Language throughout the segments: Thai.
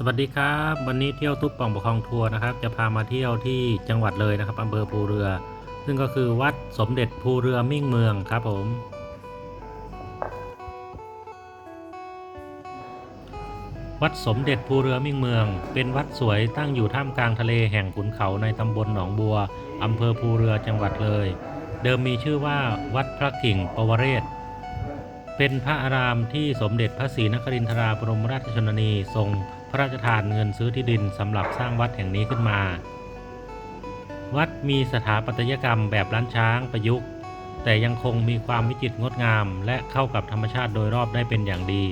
สวัสดีครับ วันนี้เที่ยวตุ๊บป่องประคองทัวร์นะครับ จะพามาเที่ยวที่จังหวัดเลยนะครับอำเภอภูเรือ ซึ่งก็คือวัดสมเด็จภูเรือมิ่งเมืองครับผม วัดสมเด็จภูเรือมิ่งเมือง เป็นวัดสวยตั้งอยู่ท่ามกลางทะเลแห่งขุนเขาในตำบลหนองบัวอำเภอภูเรือจังหวัดเลย เดิมมีชื่อว่าวัดพระกิ่งปวเรศ เป็นพระอารามที่สมเด็จพระศรีนครินทราบรมราชชนนีทรงพระราชทานเงินซื้อที่ดินสำหรับสร้างวัดแห่งนี้ขึ้นมา วัดมีสถาปัตยกรรมแบบล้านช้างประยุกต์ แต่ยังคงมีความวิจิตรงดงาม และเข้ากับธรรมชาติโดยรอบได้เป็นอย่างดี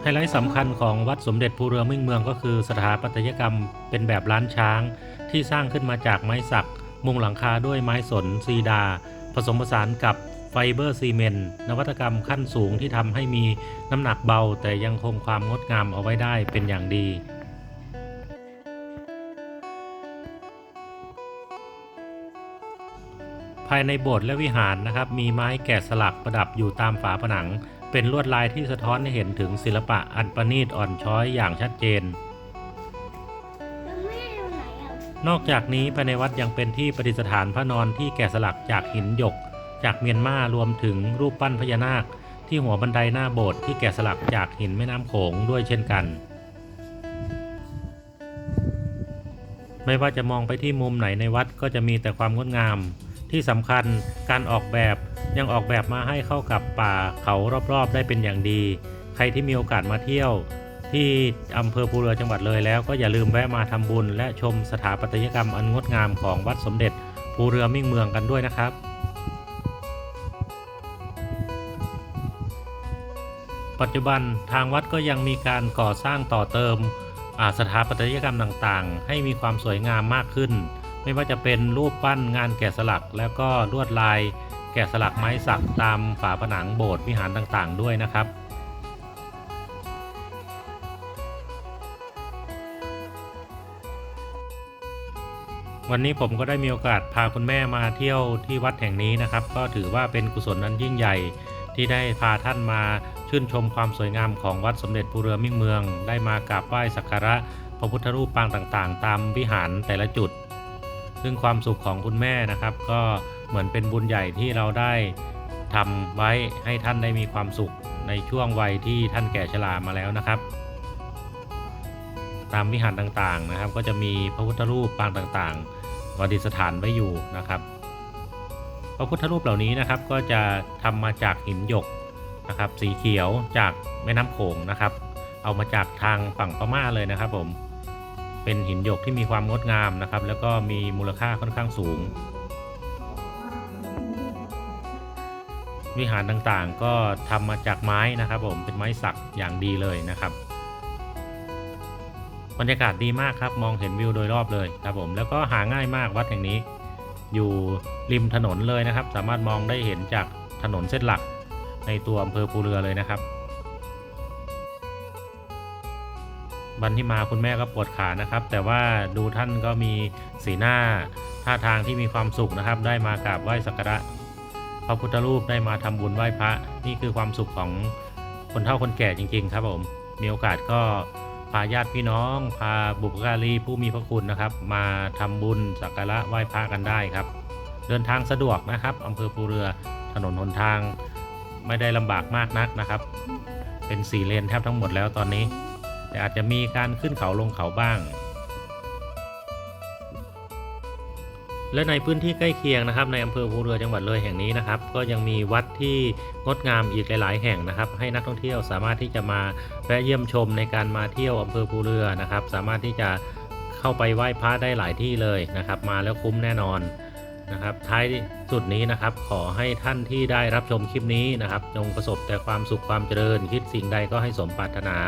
ไฮไลท์สำคัญของวัดสมเด็จภูเรือมิ่งเมืองก็คือสถาปัตยกรรมเป็นแบบล้านช้างที่สร้างขึ้นมาจากไม้สัก มุงหลังคาด้วยไม้สนซีดา ผสมผสานกับไฟเบอร์ซีเมนต์นวัตกรรมขั้นสูงที่ทำให้มีน้ำหนักเบา แต่ยังคงความงดงามเอาไว้ได้เป็นอย่างดีภายในโบสถ์และวิหารนะครับมีไม้แกะสลักประดับอยู่ตามฝาผนัง เป็นลวดลายที่สะท้อนให้เห็นถึงศิลปะอันประณีตอ่อนช้อยอย่างชัดเจน นอกจากนี้ภายในวัดยังเป็นที่ประดิษฐานพระนอนที่แกะสลักจากหินหยก จากเมียนมารวมถึงรูปปั้นพญานาค ที่หัวบันไดหน้าโบสถ์ที่แกะสลักจากหินแม่น้ำโขงด้วยเช่นกัน ไม่ว่าจะมองไปที่มุมไหนในวัดก็จะมีแต่ความงดงาม ที่สำคัญการออกแบบยังออกแบบมาให้เข้ากับป่าเขารอบๆ ได้เป็นอย่างดี ใครที่มีโอกาสมาเที่ยว ที่อำเภอภูเรือจังหวัดเลยแล้วก็อย่าลืมแวะมาทำบุญ และชมสถาปัตยกรรมอันงดงามของวัดสมเด็จภูเรือมิ่งเมืองกันด้วยนะครับปัจจุบันทางวัดก็ยังมีการก่อสร้างต่อเติมสถาปัตยกรรมต่างๆ ให้มีความสวยงามมากขึ้น ไม่ว่าจะเป็นรูปปั้นงานแกะสลัก แล้วก็ลวดลาย แกะสลักไม้สักตามฝาผนังโบสถ์วิหารต่างๆ ด้วยนะครับ วันนี้ผมก็ได้มีโอกาสพาคุณแม่มาเที่ยวที่วัดแห่งนี้นะครับ ก็ถือว่าเป็นกุศลนั้นยิ่งใหญ่ ที่ได้พาท่านมาชื่นชมความสวยงามของวัดสมเด็จภูเรือมิ่งเมือง ได้มากราบไหว้สักการะพระพุทธรูปปางต่างๆ ตามวิหารแต่ละจุด ซึ่งความสุขของคุณแม่นะครับ ก็เหมือนเป็นบุญใหญ่ที่เราได้ทำไว้ให้ท่านได้มีความสุขในช่วงวัยที่ท่านแก่ชรามาแล้วนะครับ ตามวิหารต่างๆนะครับ ก็จะมีพระพุทธรูปปางต่างๆ ประดิษฐานไว้อยู่นะครับพระพุทธรูปเหล่านี้นะครับก็จะทำมาจากหินหยกนะครับสีเขียวจากแม่น้ำโขงนะครับ เอามาจากทางฝั่งพม่าเลยนะครับผมเป็นหินหยกที่มีความงดงามนะครับ แล้วก็มีมูลค่าค่อนข้างสูง วิหารต่างๆก็ทำมาจากไม้นะครับผมเป็นไม้สักอย่างดีเลยนะครับ บรรยากาศดีมากครับ มองเห็นวิวโดยรอบเลยครับผม แล้วก็หาง่ายมากวัดแห่งนี้ อยู่ริมถนนเลยนะครับ สามารถมองได้เห็นจากถนนเส้นหลักในตัวอำเภอภูเรือเลยนะครับวันที่มาคุณแม่ก็ปวดขานะครับ แต่ว่าดูท่านก็มีสีหน้าท่าทางที่มีความสุขนะครับ ได้มากราบไหว้สักการะพระพุทธรูปได้มาทำบุญไหว้พระนี่คือความสุขของคนเฒ่าคนแก่จริง ๆ ครับผมมีโอกาสก็ พาญาติพี่น้อง พาบุพการีผู้มีพระคุณนะครับ มาทำบุญสักการะไหว้พระกันได้ครับ เดินทางสะดวกนะครับอำเภอภูเรือถนนหนทางไม่ได้ลำบากมากนักนะครับ เป็นสี่เลนแทบทั้งหมดแล้วตอนนี้ แต่อาจจะมีการขึ้นเขาลงเขาบ้าง และในพื้นที่ใกล้เคียงนะครับ ในอำเภอภูเรือจังหวัดเลยแห่งนี้นะครับ ก็ยังมีวัดที่งดงามอีกหลาย ๆ แห่งนะครับ ให้นักท่องเที่ยวสามารถที่จะมาแวะเยี่ยมชมในการมาเที่ยวอำเภอภูเรือนะครับ สามารถที่จะเข้าไปไหว้พระได้หลายที่เลยนะครับ มาแล้วคุ้มแน่นอนนะครับ ท้ายสุดนี้นะครับ ขอให้ท่านที่ได้รับชมคลิปนี้นะครับ จงประสบแต่ความสุขความเจริญ คิดสิ่งใดก็ให้สมปรารถนา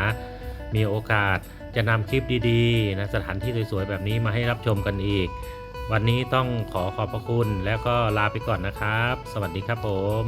มีโอกาสจะนำคลิปดีๆนะสถานที่สวยๆแบบนี้มาให้รับชมกันอีก วันนี้ต้องขอขอบพระคุณแล้วก็ลาไปก่อนนะครับ สวัสดีครับผม